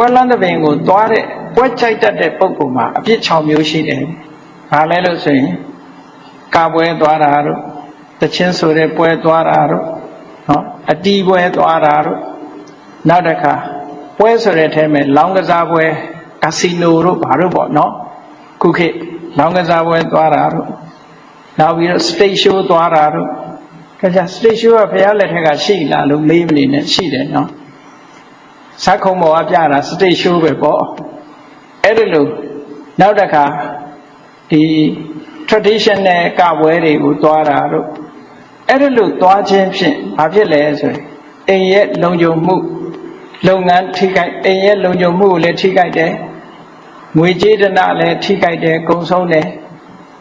ပွဲလန်းတဲ့ပင်ကိုသွားတဲ့ပွဲချိုက်တတ်တဲ့ပုံကောင်မှာအပြစ်6မျိုးရှိတယ်။ဘာလဲလို့ဆိုရင်ကာပွဲသွားတာတို့တချင်းဆိုတဲ့ပွဲသွားတာတို့နော်အတီးပွဲသွားတာတို့နောက်တစ်ခါပွဲဆိုတဲ့အထဲမှာလောင်းကစားပွဲကာစီနိုတို့ဘာတို့ပေါ့နော်ခုခေတ်လောင်းကစားပွဲသွားတာတို့နောက်ပြီးတော့ stage show သွားတာတို့ဒါကြ stage show ကဘုရားလက်ထက်ကရှိလားလို့မေးမနေနဲ့ရှိတယ်နော် ဇက်ခုံပေါ်ကပြတာ stage show ပဲပေါ့အဲ့ဒီလိုနောက်တစ်ခါဒီ traditional ကပွဲတွေကိုသွားတာတို့အဲ့ဒီလိုသွားခြင်းဖြင့်ဘာဖြစ်လဲဆိုရင်အိမ်ရဲ့လုံခြုံမှုလုပ်ငန်းထိခိုက်အိမ်ရဲ့လုံခြုံမှုကိုလည်းထိခိုက်တယ်ငွေကြေးဒနာလည်းထိခိုက်တယ်ကုန်ဆုံးတယ်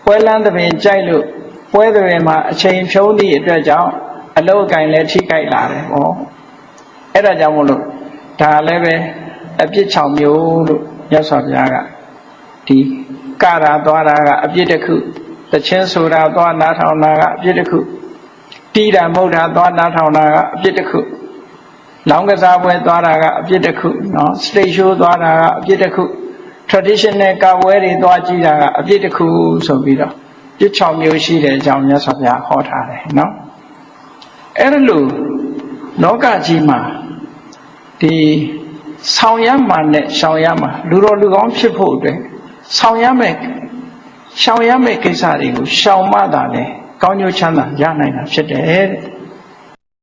ပွဲလန်းသဘင်ကြိုက်လို့ပွဲသဘင်မှာအချိန်ဖြုံးသည့်အတွက်ကြောင့်အလုတ်အကင်လည်းထိခိုက်လာတယ်ဟောအဲ့ဒါကြောင့်မို့လို့ ဒါလည်းပဲအပြစ်၆မျိုးလို့မြတ်စွာဘုရားကဒီကရာသွားတာကအပြစ်တစ်ခုတချင်းဆိုတာသွားနားထောင်တာကအပြစ်တစ်ခုတီးတာမဟုတ်တာသွားနားထောင်တာကအပြစ်တစ်ခုလောင်းကစားပွဲသွားတာကအပြစ်တစ်ခုနော် stage show သွားတာကအပြစ်တစ်ခု traditional ကပွဲတွေသွားကြည့်တာကအပြစ်တစ်ခုဆိုပြီးတော့ပြစ်6မျိုးရှိတဲ့အကြောင်းမြတ်စွာဘုရားဟောထားတယ်နော်အဲ့ဒါလို့လောကကြီးမှာ ဒီဆောင်ရမှနဲ့ရှောင်ရမှလူတော်လူကောင်းဖြစ်ဖို့အတွက်ဆောင်ရမယ်ရှောင်ရမယ်ကိစ္စတွေကိုရှောင်မှသာလေကောင်းကျိုးချမ်းသာရနိုင်တာဖြစ်တယ်တဲ့